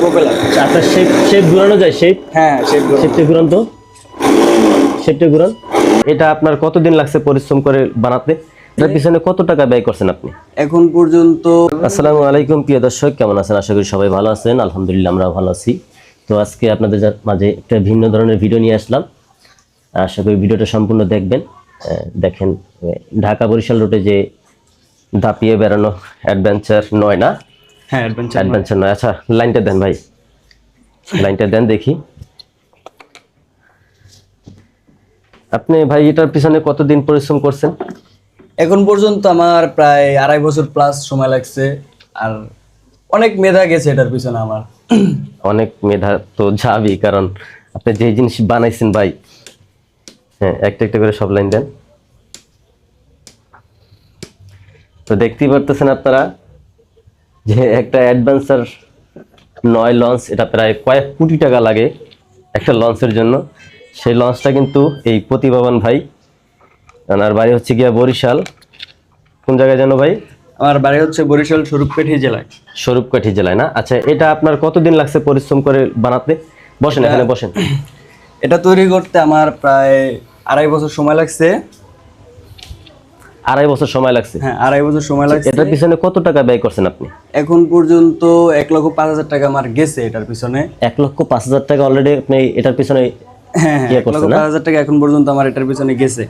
Propeller আচ্ছা shape shape ঘুরানো যায় shape হ্যাঁ সেই শেপটা ঘুরান তো। শেপটা ঘুরান। এটা আপনার কতদিন লাগছে পরিশ্রম করে বানাতে? এটার পিছনে কত টাকা ব্যয় করছেন আপনি? এখন পর্যন্ত আসসালামু আলাইকুম প্রিয় দর্শক কেমন আছেন? আশা করি সবাই ভালো আছেন। আলহামদুলিল্লাহ আমরা ভালো আছি। তো আজকে আপনাদের মাঝে একটা ভিন্ন ধরনের ভিডিও নিয়ে আসলাম। আশা করি ভিডিওটা সম্পূর্ণ দেখবেন। দেখেন ঢাকা বরিশাল রোডে যে দাপিয়ে বেড়ানো অ্যাডভেঞ্চার নয় না? হ্যাঁ অ্যাডভেঞ্চার অ্যাডভেঞ্চার নয়। আচ্ছা লাইনটা দেন ভাই। লাইনটা দেন দেখি। আপনি ভাই এটার পিছনে কতদিন পরিশ্রম করছেন? এখন পর্যন্ত আমার প্রায় আড়াই বছর প্লাস সময় লাগছে। আর অনেক মেধা গেছে এটার পিছনে আমার। অনেক মেধা তো যাবি কারণ আপনি যে জিনিস বানাইছেন ভাই হ্যাঁ একটা একটা করে সব লাইন দেন। তো দেখতেই পারতেছেন আপনারা যে একটা অ্যাডভেঞ্চার নয় লঞ্চ এটা প্রায় কয়েক কোটি টাকা লাগে একটা লঞ্চের জন্য। সেই লঞ্চটা কিন্তু এই প্রতিভাবান ভাই ওনার বাড়ি হচ্ছে গিয়া বরিশাল। কোন জায়গায় যেন ভাই? আমার বাড়ি হচ্ছে বরিশাল স্বরূপপেঠি জেলায়। স্বরূপকাঠি জেলায় না? আচ্ছা এটা আপনার কতদিন লাগছে পরিশ্রম করে বানাতে? বসেন এখানে বসেন। এটা তৈরি করতে আমার প্রায় আড়াই বছর সময় লাগছে। আড়াই বছর সময় লাগছে। হ্যাঁ আড়াই বছর সময় লাগছে। এটার পিছনে কত টাকা ব্যয় করছেন আপনি? এখন পর্যন্ত এক লক্ষ পাঁচ হাজার টাকা আমার গেছে এটার পিছনে। এক লক্ষ পাঁচ হাজার টাকা অলরেডি আপনি এটার পিছনে হ্যাঁ হ্যাঁ ইয়ে এক লক্ষ পাঁচ হাজার টাকা এখন পর্যন্ত আমার এটার পিছনে গেছে।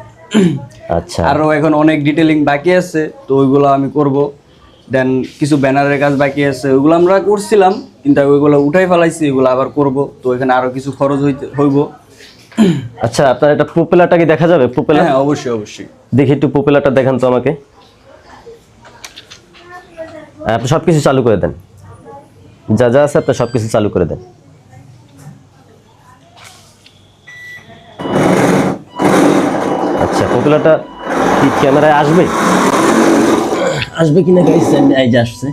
আচ্ছা। আরও এখন অনেক ডিটেলিং বাকি আছে তো ওইগুলো আমি করব। দেন কিছু ব্যানারের কাজ বাকি আছে ওইগুলো আমরা করছিলাম কিন্তু ওইগুলো উঠাই ফেলাইছি ওইগুলো আবার করব। তো এখানে আরও কিছু খরচ হইতে হইব। আচ্ছা আপনার এটা প্রপেলারটা কি দেখা যাবে? প্রপেলার হ্যাঁ অবশ্যই অবশ্যই। দেখি একটু প্রপেলারটা দেখান তো আমাকে। হ্যাঁ, আপনি সব কিছু চালু করে দেন। যা যা আছে আপনি সব কিছু চালু করে দেন। আচ্ছা প্রপেলারটা কি ক্যামেরায় আসবে? আসবে কিনা গাইস এই যে আসছে।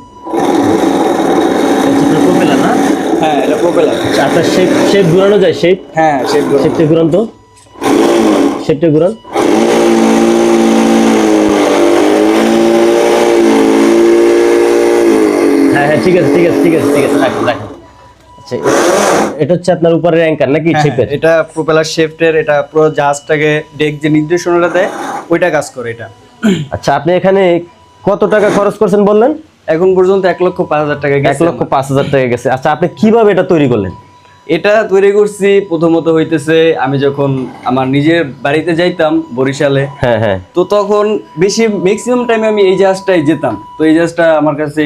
প্রপেলার না? হ্যাঁ এটা প্রপেলার আচ্ছা শেপ শেপ ঘুরানো যায় শেপ হ্যাঁ শেপটা ঘুরান। তো। শেপটা ঘুরান। হ্যাঁ হ্যাঁ ঠিক আছে ঠিক আছে ঠিক আছে ঠিক আছে রাখেন রাখেন। আচ্ছা এটা হচ্ছে আপনার উপরের অ্যাঙ্কার নাকি শেপের এটা প্রপেলার এটা পুরো জাহাজটাকে ডেক যে নির্দেশনাটা দেয় ওইটা কাজ করে এটা। আচ্ছা আপনি এখানে কত টাকা খরচ করছেন বললেন? এখন পর্যন্ত এক লক্ষ পাঁচ হাজার টাকা এক লক্ষ পাঁচ হাজার টাকা গেছে। আচ্ছা আপনি কীভাবে এটা তৈরি করলেন? এটা তৈরি করছি প্রথমত হইতেছে আমি যখন আমার নিজের বাড়িতে যাইতাম বরিশালে হ্যাঁ হ্যাঁ। তো তখন বেশি ম্যাক্সিমাম টাইমে আমি এই জাহাজটাই যেতাম। তো এই জাহাজটা আমার কাছে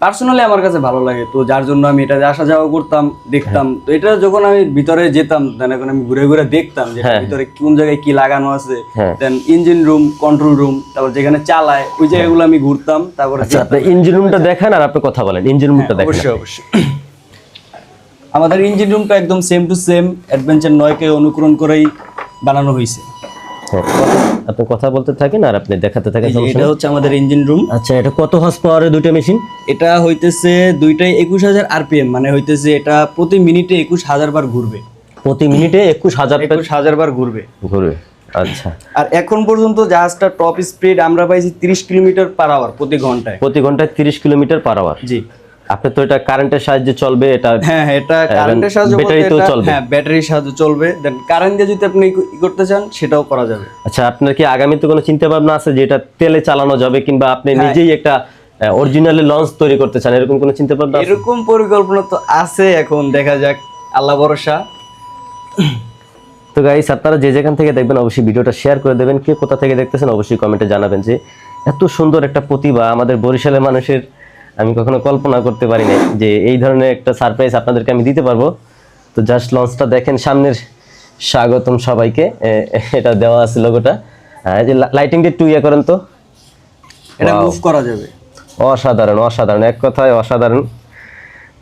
পার্সোনালি আমার কাছে ভালো লাগে তো যার জন্য আমি এটা আসা যাওয়া করতাম দেখতাম। তো এটা যখন আমি ভিতরে যেতাম দেন এখন আমি ঘুরে ঘুরে দেখতাম যে হ্যাঁ। ভিতরে কোন জায়গায় কি লাগানো আছে। হ্যাঁ। Then engine room control room তারপর যেখানে চালায় ওই জায়গাগুলো আমি ঘুরতাম তারপরে আচ্ছা ইঞ্জিন রুমটা দেখেন আর আপনি কথা বলেন ইঞ্জিন রুমটা দেখেন অবশ্যই অবশ্যই। আমাদের ইঞ্জিন রুমটা একদম সেম টু সেম অ্যাডভেঞ্চার নয়কে অনুকরণ করেই বানানো হয়েছে হ্যাঁ আপনি কথা বলতে থাকেন আর আপনি দেখাতে থাকেন এটা হচ্ছে আমাদের ইঞ্জিন রুম আচ্ছা এটা কত হর্স পাওয়ারের দুটো মেশিন এটা হইতেছে দুইটাই একুশ হাজার আরপিএম মানে হইতেছে এটা প্রতি মিনিটে একুশ হাজার বার ঘুরবে। প্রতি মিনিটে একুশ হাজার একুশ হাজার বার ঘুরবে। ঘুরবে আচ্ছা। আর এখন পর্যন্ত জাহাজটা টপ স্পিড আমরা পাইছি তিরিশ কিলোমিটার পার আওয়ার প্রতি ঘন্টায়। প্রতি ঘন্টায় তিরিশ কিলোমিটার পার আওয়ার জি। আপনি তো এটা কারেন্টের সাহায্যে চলবে এটা হ্যাঁ হ্যাঁ, এটা কারেন্টের সাহায্যে বলতে ব্যাটারিতেও চলবে। হ্যাঁ ব্যাটারির সাহায্যে চলবে দেন কারেন্ট দিয়ে যদি আপনি ই করতে চান সেটাও করা যাবে আচ্ছা আপনার কি আগামীতে কোনো চিন্তা ভাবনা আছে যে এটা তেলে চালানো যাবে কিংবা আপনি হ্যাঁ। নিজেই একটা অরিজিনালি লঞ্চ তৈরি করতে চান এরকম কোনো চিন্তা ভাবনা আছে? এরকম পরিকল্পনা তো আছে এখন দেখা যাক আল্লাহ ভরসা তো গাইস আপনারা যে যেখান থেকে দেখবেন অবশ্যই ভিডিওটা শেয়ার করে দেবেন কে কোথা থেকে দেখতেছেন অবশ্যই কমেন্টে জানাবেন যে এত সুন্দর একটা প্রতিভা আমাদের বরিশালের মানুষের আমি কখনো কল্পনা করতে পারি না যে এই ধরনের একটা সারপ্রাইজ আপনাদেরকে আমি দিতে পারব। তো জাস্ট লঞ্চটা দেখেন সামনের স্বাগতম সবাইকে। এটা দেওয়া আছে লোগোটা এই যে লাইটিংটা একটু ইয়ে করেন তো। এটা মুভ করা যাবে। অসাধারণ অসাধারণ। এক কথায় অসাধারণ।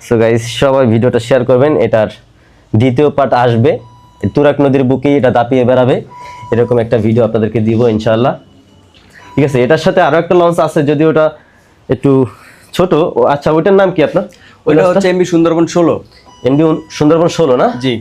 সো গাইস সবাই ভিডিওটা শেয়ার করবেন। এটার দ্বিতীয় পার্ট আসবে। তুরাক নদীর বুকেই এটা দাপিয়ে বেড়াবে। এরকম একটা ভিডিও আপনাদেরকে দিব ইনশাআল্লাহ। ঠিক আছে এটার সাথে আরও একটা লঞ্চ আছে যদি ওটা একটু ছোট। আচ্ছা ওইটার নাম কি আপনার? ওইটা হচ্ছে এমবি সুন্দরবন ষোলো। এমডি সুন্দরবন ষোলো না? জি।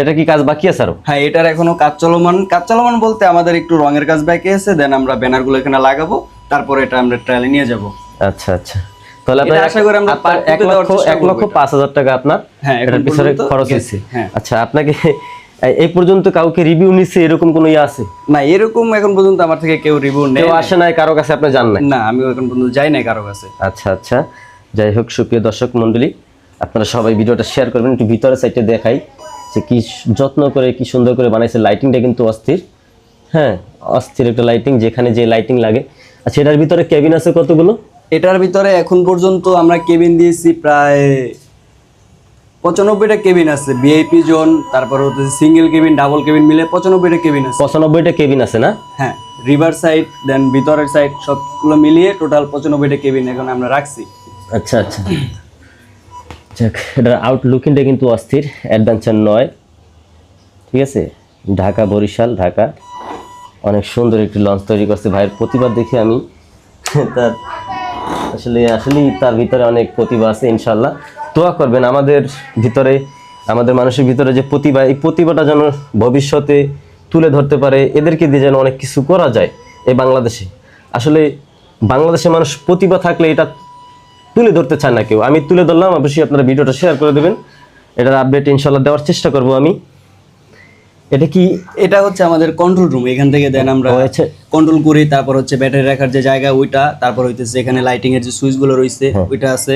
এটা কি কাজ বাকি আছে আরও? হ্যাঁ এটার এখনও কাজ চলমান কাজ চলমান বলতে আমাদের একটু রঙের কাজ বাকি আছে দেন আমরা ব্যানারগুলো এখানে লাগাবো তারপরে এটা আমরা ট্রায়ালে নিয়ে যাব। আচ্ছা আচ্ছা। তাহলে আপনার আশা করি আমরা এক লক্ষ এক লক্ষ পাঁচ হাজার টাকা আপনার হ্যাঁ, এটার পিছনে খরচ হয়েছে। হ্যাঁ। আচ্ছা আপনাকে এই- পর্যন্ত কাউকে রিভিউ নিচ্ছে এরকম কোনো ইয়ে আছে? না এরকম এখন পর্যন্ত আমার থেকে কেউ রিভিউ নেই কেউ আসে নাই কারও কাছে আপনি জান না আমি এখন পর্যন্ত যাই নাই কারও কাছে। আচ্ছা আচ্ছা। যাই হোক সুপ্রিয় দর্শক মণ্ডলী আপনারা সবাই ভিডিওটা শেয়ার করবেন একটু ভিতরে সাইডে দেখাই যে কি যত্ন করে কি সুন্দর করে বানাইছে। লাইটিংটা কিন্তু অস্থির। হ্যাঁ অস্থির একটা লাইটিং যেখানে যে লাইটিং লাগে। আচ্ছা এটার ভিতরে কেবিন আছে কতগুলো? এটার ভিতরে এখন পর্যন্ত আমরা কেবিন দিয়েছি প্রায় পঁচানব্বইটা কেবিন আছে ভিআইপি জোন তারপর হচ্ছে সিঙ্গেল কেবিন ডাবল কেবিন মিলে পঁচানব্বইটা কেবিন আছে। পঁচানব্বইটা কেবিন আছে না? হ্যাঁ রিভার সাইড দেন ভিতরের সাইড সবগুলো মিলিয়ে টোটাল পঁচানব্বইটা কেবিন এখন আমরা রাখছি। আচ্ছা আচ্ছা। যাক এটার আউটলুকিংটা কিন্তু অস্থির অ্যাডভেঞ্চার নয়। ঠিক আছে? ঢাকা বরিশাল ঢাকা। অনেক সুন্দর একটি লঞ্চ তৈরি করছে ভাইয়ের প্রতিভা দেখে আমি। তার আসলে আসলেই তার ভিতরে অনেক প্রতিভা আছে ইনশাল্লাহ। দোয়া করবেন আমাদের ভিতরে আমাদের মানুষের ভিতরে যে প্রতিভা এই প্রতিভাটা যেন ভবিষ্যতে তুলে ধরতে পারে এদেরকে দিয়ে যেন অনেক কিছু করা যায় এই বাংলাদেশে। আসলে বাংলাদেশে মানুষ প্রতিভা থাকলে এটা তুলে ধরতে চায় না কেউ। আমি তুলে ধরলাম অবশ্যই আপনারা ভিডিওটা শেয়ার করে দেবেন। এটার আপডেট ইনশাল্লাহ দেওয়ার চেষ্টা করব আমি। এটা কি? এটা হচ্ছে আমাদের কন্ট্রোল রুম এখান থেকে দেন আমরা ও আচ্ছা। কন্ট্রোল করি তারপর হচ্ছে ব্যাটারি রাখার যে জায়গা ওইটা তারপর হইতেছে এখানে লাইটিং এর যে সুইচগুলো রয়েছে ওইটা আছে।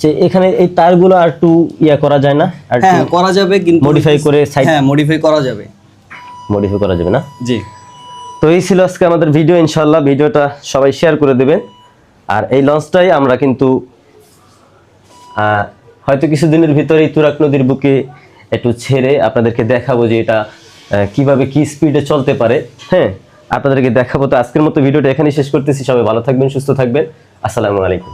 যে এখানে এই তারগুলো আর একটু ইয়া করা যায় না আর হ্যাঁ করা যাবে কিন্তু Modify করে side- হ্যাঁ মডিফাই করা যাবে। মডিফাই করা যাবে না? জি। তো এই ছিল আজকে আমাদের ভিডিও ইনশাল্লাহ ভিডিওটা সবাই শেয়ার করে দেবেন। আর এই লঞ্চটাই আমরা কিন্তু হয়তো কিছুদিনের ভিতরেই তুরাক নদীর বুকে একটু ছেড়ে আপনাদেরকে দেখাবো যে এটা কীভাবে কি স্পিডে চলতে পারে। হ্যাঁ আপনাদেরকে দেখাবো। তো আজকের মতো ভিডিওটা এখানেই শেষ করতেছি। সবাই ভালো থাকবেন সুস্থ থাকবেন। আসসালামু আলাইকুম।